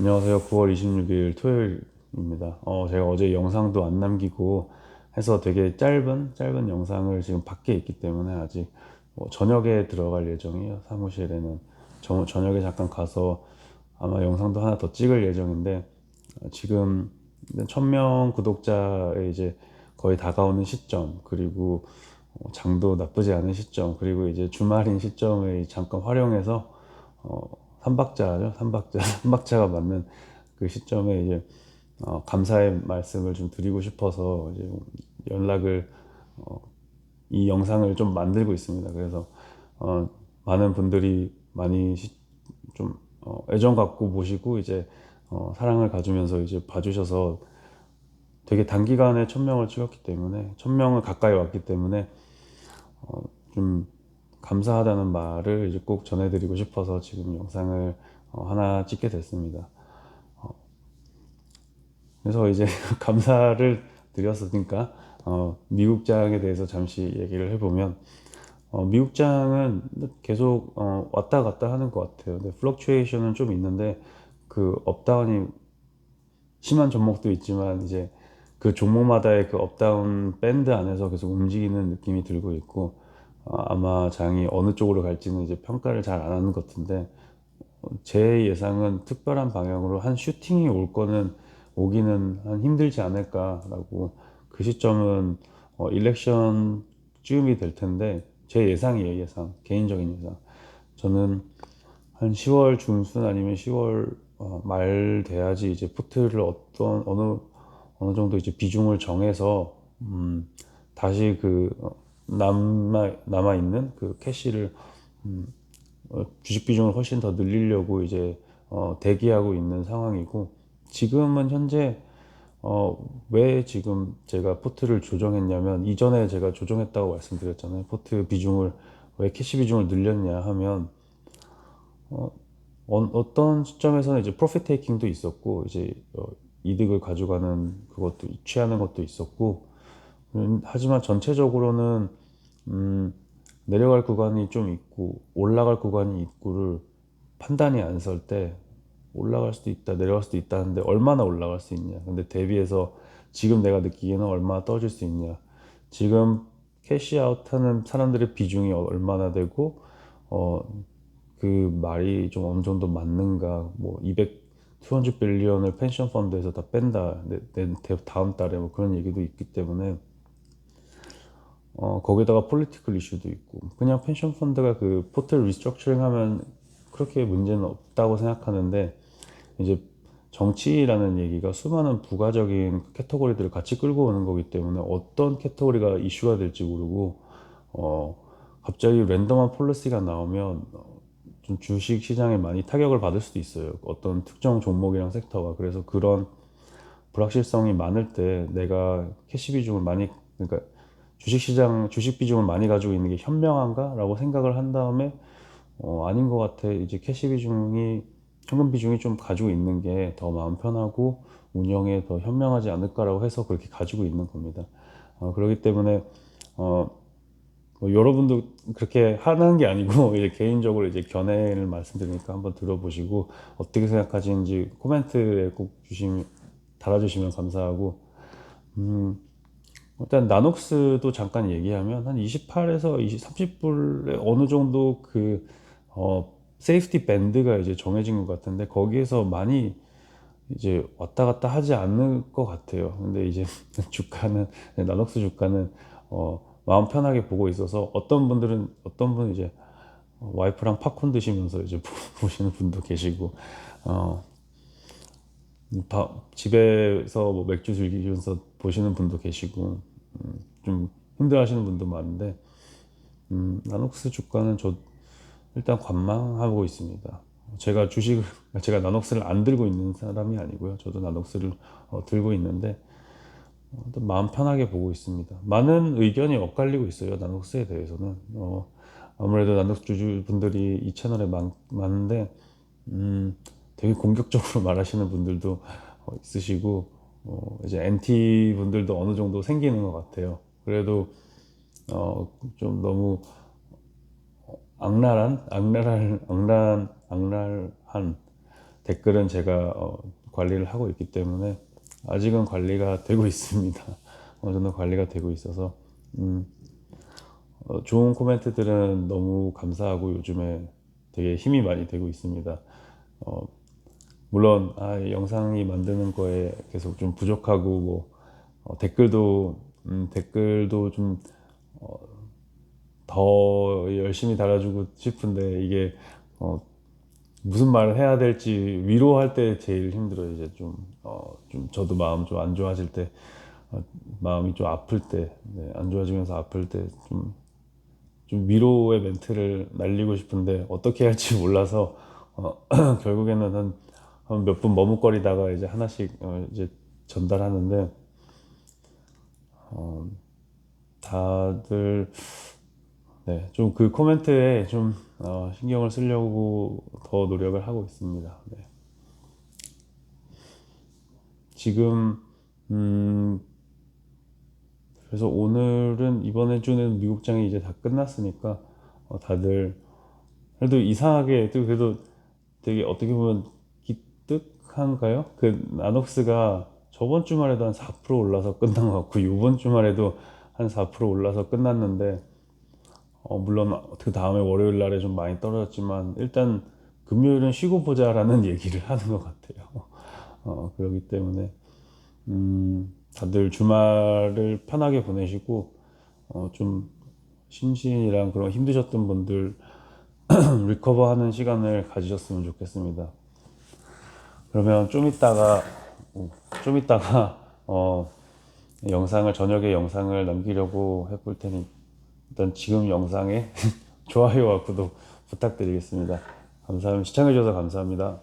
안녕하세요. 9월 26일 토요일입니다. 어, 제가 어제 영상도 안 남기고 해서 되게 짧은, 짧은 영상을 지금 밖에 있기 때문에 아직 뭐 저녁에 들어갈 예정이에요. 사무실에는. 저, 저녁에 잠깐 가서 아마 영상도 하나 더 찍을 예정인데 어, 지금 1000명 구독자에 이제 거의 다가오는 시점 그리고 어, 장도 나쁘지 않은 시점 그리고 이제 주말인 시점을 잠깐 활용해서 어, 삼박자죠 삼박자 삼박자가 맞는 그 시점에 이제 어, 감사의 말씀을 좀 드리고 싶어서 이제 연락을 어, 이 영상을 좀 만들고 있습니다. 그래서 어, 많은 분들이 많이 시, 좀 어, 애정 갖고 보시고 이제 어, 사랑을 가지면서 이제 봐주셔서 되게 단기간에 천 명을 찍었기 때문에 천 명을 가까이 왔기 때문에 어, 좀 감사하다는 말을 이제 꼭 전해드리고 싶어서 지금 영상을 어, 하나 찍게 됐습니다. 어, 그래서 이제 감사를 드렸으니까 어, 미국장에 대해서 잠시 얘기를 해보면 어, 미국장은 계속 어, 왔다 갔다 하는 것 같아요. 근데 플럭츄에이션은 좀 있는데 그 업다운이 심한 종목도 있지만 이제 그 종목마다의 그 업다운 밴드 안에서 계속 움직이는 느낌이 들고 있고 어, 아마 장이 어느 쪽으로 갈지는 이제 평가를 잘 안 하는 것 같은데 어, 제 예상은 특별한 방향으로 한 슈팅이 올 거는 오기는 한 힘들지 않을까라고 그 시점은 어, 일렉션 쯤이 될 텐데 제 예상이에요 예상. 개인적인 예상. 저는 한 10월 중순 아니면 10월 어, 말 돼야지 이제 푸트를 어떤 어느 어느 정도 이제 비중을 정해서 음, 다시 그 어, 남아 남아 있는 그 캐시를 음, 어, 주식 비중을 훨씬 더 늘리려고 이제 어, 대기하고 있는 상황이고 지금은 현재 어, 왜 지금 제가 포트를 조정했냐면 이전에 제가 조정했다고 말씀드렸잖아요. 포트 비중을 왜 캐시 비중을 늘렸냐 하면 어, 어, 떤 시점에서는 이제 프로핏 테이킹도 있었고 이제 어, 이득을 가져가는 그것도 취하는 것도 있었고 음, 하지만 전체적으로는 음, 내려갈 구간이 좀 있고 올라갈 구간이 있고를 판단이 안 설 때 올라갈 수도 있다 내려갈 수도 있다 하는데 얼마나 올라갈 수 있냐. 근데 대비해서 지금 내가 느끼기에는 얼마나 떨어질 수 있냐. 지금 캐시아웃 하는 사람들의 비중이 얼마나 되고 어, 그 말이 좀 어느 정도 맞는가. 뭐 200, 200 빌리언을 펜션 펀드에서 다 뺀다. 내, 내 다음 달에 뭐 그런 얘기도 있기 때문에 어, 거기다가 폴리티컬 이슈도 있고 그냥 펜션 펀드가 그 포털 리스트럭처링 하면 그렇게 문제는 없다고 생각하는데 이제 정치라는 얘기가 수많은 부가적인 캐터고리들을 같이 끌고 오는 거기 때문에 어떤 캐터고리가 이슈가 될지 모르고 어 갑자기 랜덤한 폴리시가 나오면 좀 주식 시장에 많이 타격을 받을 수도 있어요. 어떤 특정 종목이랑 섹터가 그래서 그런 불확실성이 많을 때 내가 캐시 비중을 많이 그러니까 주식시장 주식 비중을 많이 가지고 있는 게 현명한가라고 생각을 한 다음에 어, 아닌 것 같아 이제 캐시 비중이 현금 비중이 좀 가지고 있는 게 더 마음 편하고 운영에 더 현명하지 않을까라고 해서 그렇게 가지고 있는 겁니다. 어, 그렇기 때문에 어, 뭐 여러분도 그렇게 하는 게 아니고 이제 개인적으로 이제 견해를 말씀드리니까 한번 들어보시고 어떻게 생각하시는지 코멘트에 꼭 주시면 달아주시면 감사하고 음, 일단 나녹스도 잠깐 얘기하면 한 28에서 20, 30불에 어느 정도 그 어, 세이프티 밴드가 이제 정해진 것 같은데 거기에서 많이 이제 왔다 갔다 하지 않을 것 같아요. 근데 이제 주가는 나녹스 주가는 어, 마음 편하게 보고 있어서 어떤 분들은 어떤 분은 이제 와이프랑 팝콘 드시면서 이제 보시는 분도 계시고 어, 집에서 뭐 맥주 즐기면서 보시는 분도 계시고 음, 좀 힘들어하시는 분도 많은데 음, 나녹스 주가는 저 일단 관망하고 있습니다. 제가 주식을 제가 나녹스를 안 들고 있는 사람이 아니고요. 저도 나녹스를 어, 들고 있는데 어, 마음 편하게 보고 있습니다. 많은 의견이 엇갈리고 있어요. 나녹스에 대해서는 어, 아무래도 나녹스 주주 분들이 이 채널에 많, 많은데 음, 되게 공격적으로 말하시는 분들도 어, 있으시고 어, 이제 NT 분들도 어느 정도 생기는 것 같아요. 그래도 어, 좀 너무 악랄한, 악랄한, 악랄한, 악랄한 댓글은 제가 어, 관리를 하고 있기 때문에 아직은 관리가 되고 있습니다. 어느 정도 관리가 되고 있어서 음, 어, 좋은 코멘트들은 너무 감사하고 요즘에 되게 힘이 많이 되고 있습니다. 어, 물론 아, 이 영상이 만드는 거에 계속 좀 부족하고 뭐 어, 댓글도 음, 댓글도 좀더 열심히 달아주고 싶은데 이게 어, 무슨 말을 해야 될지 위로할 때 제일 힘들어요. 이제 좀, 어, 좀 저도 마음 좀 안 좋아질 때, 어, 마음이 좀 아플 때, 네, 안 좋아지면서 아플 때 좀, 좀 위로의 멘트를 날리고 싶은데 어떻게 할지 몰라서 어, 결국에는 한, 한 몇 분 머뭇거리다가 이제 하나씩 어, 이제 전달하는데 어, 다들 네, 좀 그 코멘트에 좀 어, 신경을 쓰려고 더 노력을 하고 있습니다. 네. 지금 음, 그래서 오늘은 이번 주는 미국장이 이제 다 끝났으니까 어, 다들 그래도 이상하게 또 그래도 되게 어떻게 보면 기특한가요? 그 나녹스가 저번 주말에도 한 4% 올라서 끝난 것 같고 이번 주말에도 한 4% 올라서 끝났는데 어, 물론 그 다음에 월요일 날에 좀 많이 떨어졌지만 일단 금요일은 쉬고 보자라는 얘기를 하는 것 같아요. 어, 그렇기 때문에 음, 다들 주말을 편하게 보내시고 어, 좀 심신이랑 그런 힘드셨던 분들 리커버하는 시간을 가지셨으면 좋겠습니다. 그러면 좀 이따가 좀 이따가 어, 영상을 저녁에 영상을 남기려고 해볼 테니 일단 지금 영상에 좋아요와 구독 부탁드리겠습니다. 감사합니다. 시청해주셔서 감사합니다.